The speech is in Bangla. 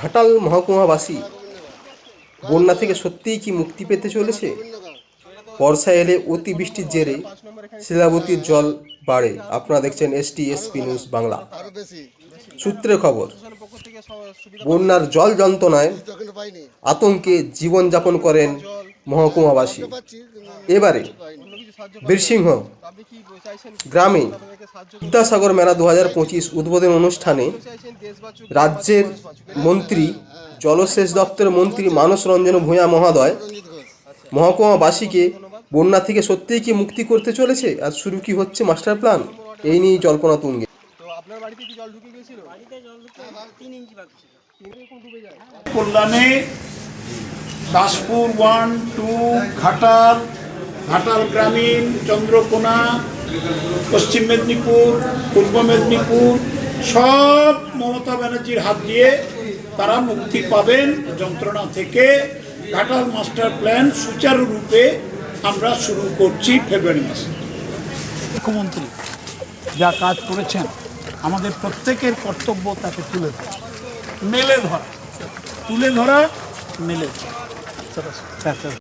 ঘাটাল মহকুমাবাসী বন্যা থেকে সত্যিই কি মুক্তি পেতে চলেছে? বর্ষা এলে অতিবৃষ্টির জেরে শিলাবতীর জল বাড়ে। আপনারা দেখছেন S T SP news Bangla. সূত্রে খবর, বন্যার জল যন্ত্রণায় আতঙ্কে জীবনযাপন করেন মহকুমাবাসী। এবারে বীরসিংহ গ্রামে বিদ্যাসাগর মেলা দু হাজার পঁচিশ উদ্বোধন অনুষ্ঠানে রাজ্যের মন্ত্রী জলসেচ দপ্তরের মন্ত্রী মানস রঞ্জন ভূঁয়া মহোদয় মহকুমাবাসীকে বন্যা থেকে সত্যিই কি মুক্তি করতে চলেছে? আর শুরু কি হচ্ছে মাস্টার প্ল্যান? এই নিয়ে জল্পনা তুঙ্গে। তো আপনার বাড়িতে কি জল ঢুকে গেছিল কল্যাণে দাসপুর ওয়ান, টু, ঘাটাল ঘাটাল গ্রামীণ, চন্দ্রকোনা, পশ্চিম মেদিনীপুর, পূর্ব মেদিনীপুর, সব মমতা ব্যানার্জির হাত দিয়ে তারা মুক্তি পাবেন যন্ত্রণা থেকে। ঘাটাল মাস্টার প্ল্যান সুচারুরূপে আমরা শুরু করছি ফেব্রুয়ারি মাসে। মুখ্যমন্ত্রী যা কাজ করেছেন, আমাদের প্রত্যেকের কর্তব্য তাকে তুলে ধরা। মেলে ধরা। তুলে ধরা, মেলে ধরা। Certo, certo.